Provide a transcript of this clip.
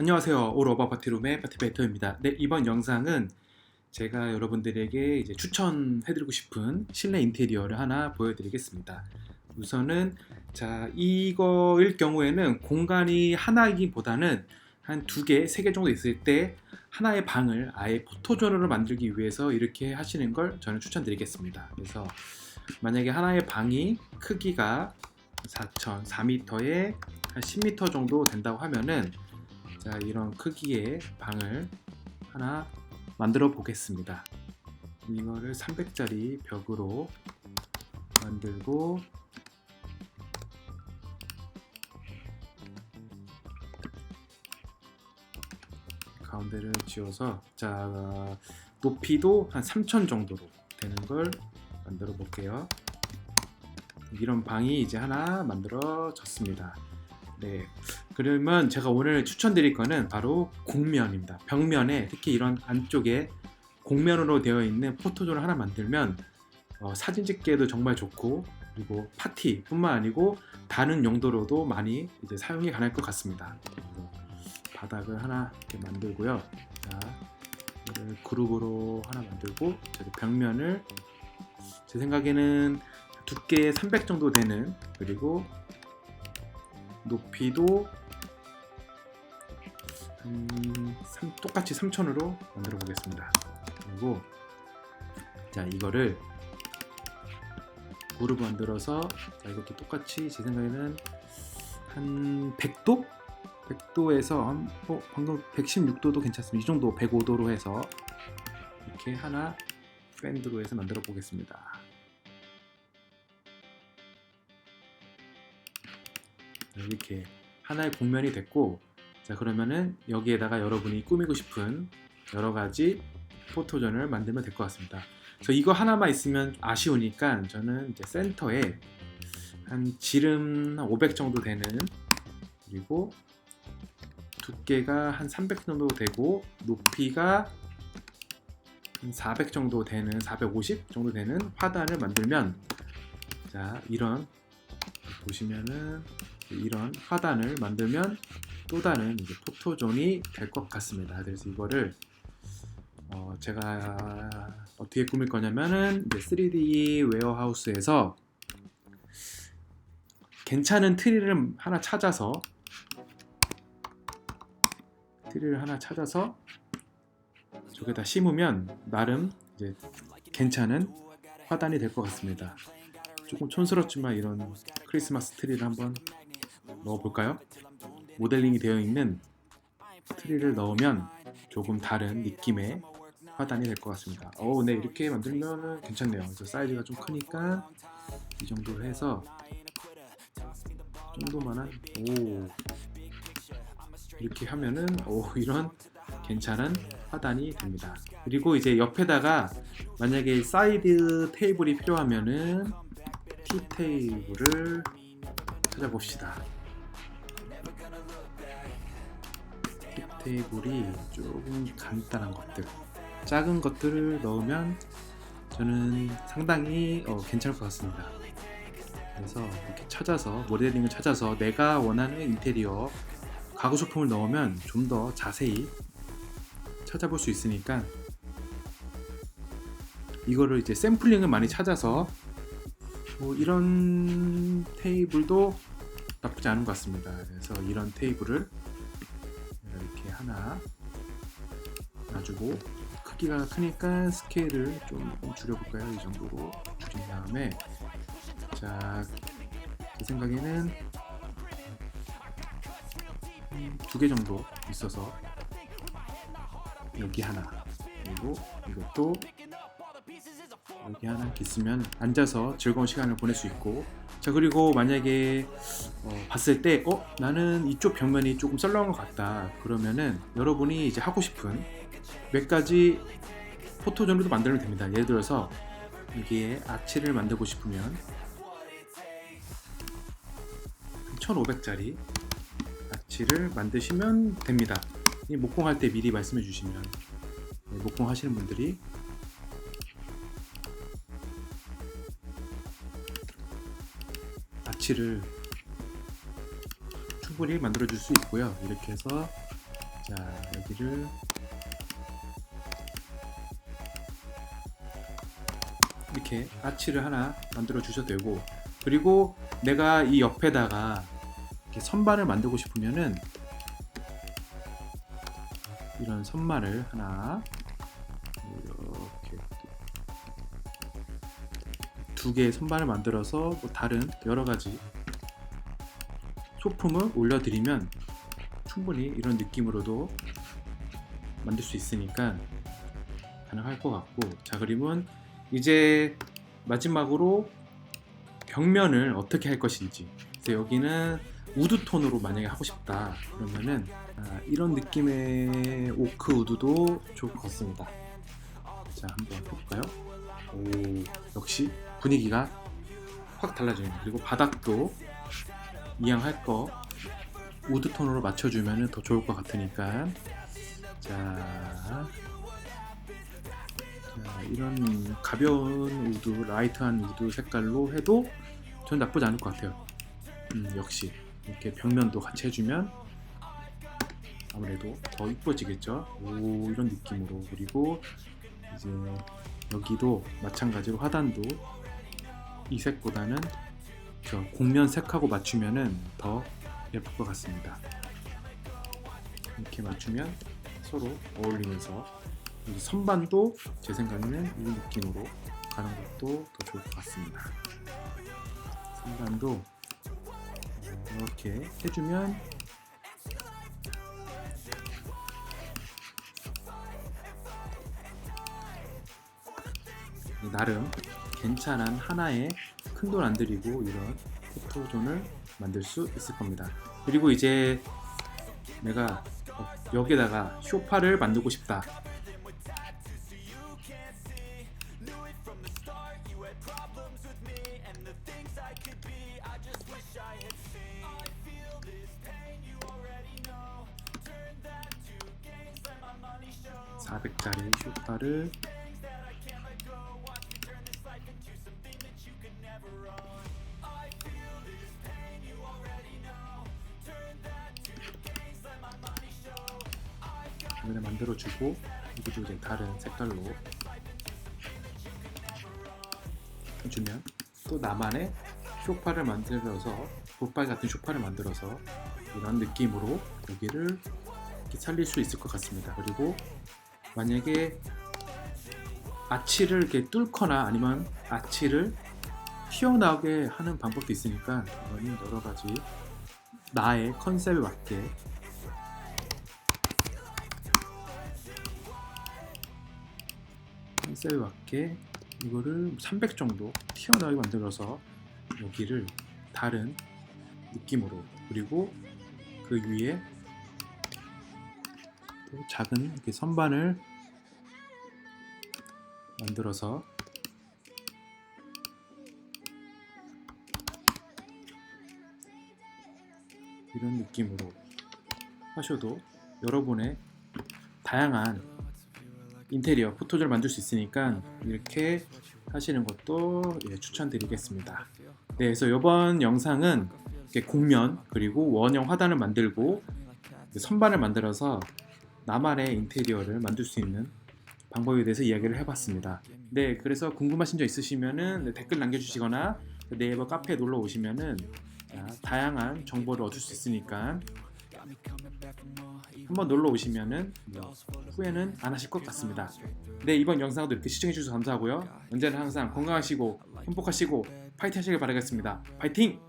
안녕하세요. 오로버 파티룸의 파티베이터입니다. 네, 이번 영상은 제가 여러분들에게 이제 추천해드리고 싶은 실내 인테리어를 하나 보여드리겠습니다. 우선은 자 이거일 경우에는 공간이 하나이기보다는 한 두 개, 세 개 정도 있을 때 하나의 방을 아예 포토존으로 만들기 위해서 이렇게 하시는 걸 저는 추천드리겠습니다. 그래서 만약에 하나의 방이 크기가 4천, 4m에 한 10m 정도 된다고 하면은 자 이런 크기의 방을 하나 만들어 보겠습니다. 이거를 300짜리 벽으로 만들고 가운데를 지어서 자 높이도 한 3천 정도로 되는 걸 만들어 볼게요. 이런 방이 이제 하나 만들어졌습니다. 네. 그러면 제가 오늘 추천드릴 거는 바로 곡면입니다. 벽면에 특히 이런 안쪽에 곡면으로 되어 있는 포토존을 하나 만들면 어, 사진 찍기에도 정말 좋고 그리고 파티뿐만 아니고 다른 용도로도 많이 이제 사용이 가능할 것 같습니다. 그래서 바닥을 하나 이렇게 만들고요. 자, 이를 그룹으로 하나 만들고 벽면을 제 생각에는 두께 300 정도 되는 그리고 높이도 한 삼- 똑같이 3천으로 만들어 보겠습니다. 그리고 자 이거를 그룹 만들어서 자 이것도 똑같이 제 생각에는 한 100도? 100도에서 한, 어, 방금 116도도 괜찮습니다. 이 정도 105도로 해서 이렇게 하나 밴드로 해서 만들어 보겠습니다. 이렇게 하나의 곡면이 됐고 자 그러면은 여기에다가 여러분이 꾸미고 싶은 여러 가지 포토존을 만들면 될 것 같습니다. 저 이거 하나만 있으면 아쉬우니까 저는 이제 센터에 한 지름 한500 정도 되는 그리고 두께가 한 300 정도 되고 높이가 한 400 정도 되는 450 정도 되는 화단을 만들면 자 이런 보시면은 이런 화단을 만들면 또 다른 이제 포토존이 될 것 같습니다. 그래서 이거를 어 제가 어떻게 꾸밀 거냐면은 이제 3D 웨어하우스에서 괜찮은 트리를 하나 찾아서 트리를 하나 찾아서 저기다 심으면 나름 이제 괜찮은 화단이 될 것 같습니다. 조금 촌스럽지만 이런 크리스마스 트리를 한번 넣어볼까요? 모델링이 되어 있는 트리를 넣으면 조금 다른 느낌의 화단이 될 것 같습니다. 어, 네 이렇게 만들면 괜찮네요. 그래서 사이즈가 좀 크니까 이 정도로 해서 정도만한 오 이렇게 하면은 오 이런 괜찮은 화단이 됩니다. 그리고 이제 옆에다가 만약에 사이드 테이블이 필요하면은 티 테이블을 찾아봅시다. 테이블이 조금 간단한 것들, 작은 것들을 넣으면 저는 상당히 어, 괜찮을 것 같습니다. 그래서 이렇게 찾아서 모델링을 찾아서 내가 원하는 인테리어 가구 소품을 넣으면 좀 더 자세히 찾아볼 수 있으니까 이거를 이제 샘플링을 많이 찾아서 뭐 이런 테이블도 나쁘지 않은 것 같습니다. 그래서 이런 테이블을 하나 놔주고 크기가 크니까 스케일을 좀 줄여볼까요? 이 정도로 줄인 다음에 자, 제 생각에는 두 개 정도 있어서 여기 하나 그리고 이것도 여기 하나 있으면 앉아서 즐거운 시간을 보낼 수 있고. 자 그리고 만약에 어, 봤을 때 어? 나는 이쪽 벽면이 조금 썰렁한 것 같다. 그러면은 여러분이 이제 하고 싶은 몇 가지 포토존으로도 만들면 됩니다. 예를 들어서 여기에 아치를 만들고 싶으면 1500짜리 아치를 만드시면 됩니다. 이 목공할 때 미리 말씀해 주시면. 네, 목공 하시는 분들이 아치를 충분히 만들어 줄 수 있고요. 이렇게 해서 자 여기를 이렇게 아치를 하나 만들어 주셔도 되고 그리고 내가 이 옆에다가 이렇게 선반을 만들고 싶으면은 이런 선반을 하나 두 개의 선반을 만들어서 뭐 다른 여러 가지 소품을 올려드리면 충분히 이런 느낌으로도 만들 수 있으니까 가능할 것 같고. 자 그림은 이제 마지막으로 벽면을 어떻게 할 것인지. 그래서 여기는 우드 톤으로 만약에 하고 싶다. 그러면은 아, 이런 느낌의 오크 우드도 좋을 것 같습니다. 자 한번 해볼까요? 오 역시 분위기가 확 달라지네요. 그리고 바닥도 이왕 할 거 우드 톤으로 맞춰주면 더 좋을 것 같으니까. 자, 자 이런 가벼운 우드 라이트한 우드 색깔로 해도 전 나쁘지 않을 것 같아요. 음, 역시 이렇게 벽면도 같이 해주면 아무래도 더 이뻐지겠죠? 오 이런 느낌으로. 그리고 이제 여기도 마찬가지로 하단도 이 색보다는 저 곡면 색하고 맞추면은 더 예쁠 것 같습니다. 이렇게 맞추면 서로 어울리면서 이 선반도 제 생각에는 이 느낌으로 가는 것도 더 좋을 것 같습니다. 선반도 이렇게 해주면 나름 괜찮은 하나의 큰돈 안 들이고 이런 포토존을 만들 수 있을 겁니다. 그리고 이제 내가 어, 여기다가 쇼파를 만들고 싶다. (400짜리) 쇼파를 화면에 만들어주고 이것도 이제 다른 색깔로 해주면 또 나만의 쇼파를 만들어서 봇발 같은 쇼파를 만들어서 이런 느낌으로 여기를 이렇게 살릴 수 있을 것 같습니다. 그리고 만약에 아치를 이렇게 뚫거나 아니면 아치를 튀어나오게 하는 방법도 있으니까 이거는 여러 가지 나의 컨셉에 맞게 컨셉에 맞게 이거를 300 정도 튀어나오게 만들어서 여기를 다른 느낌으로 그리고 그 위에 또 작은 이렇게 선반을 만들어서 이런 느낌으로 하셔도 여러분의 다양한 인테리어 포토존을 만들 수 있으니까 이렇게 하시는 것도 예, 추천드리겠습니다. 네, 그래서 이번 영상은 곡면 그리고 원형 화단을 만들고 선반을 만들어서 나만의 인테리어를 만들 수 있는 방법에 대해서 이야기를 해봤습니다. 네, 그래서 궁금하신 점 있으시면은 네, 댓글 남겨주시거나 네이버 카페에 놀러 오시면은 아, 다양한 정보를 얻을 수 있으니까 한번 놀러 오시면은 뭐 후회는 안 하실 것 같습니다. 네 이번 영상도 이렇게 시청해 주셔서 감사하고요. 언제나 항상 건강하시고 행복하시고 파이팅 하시길 바라겠습니다. 파이팅!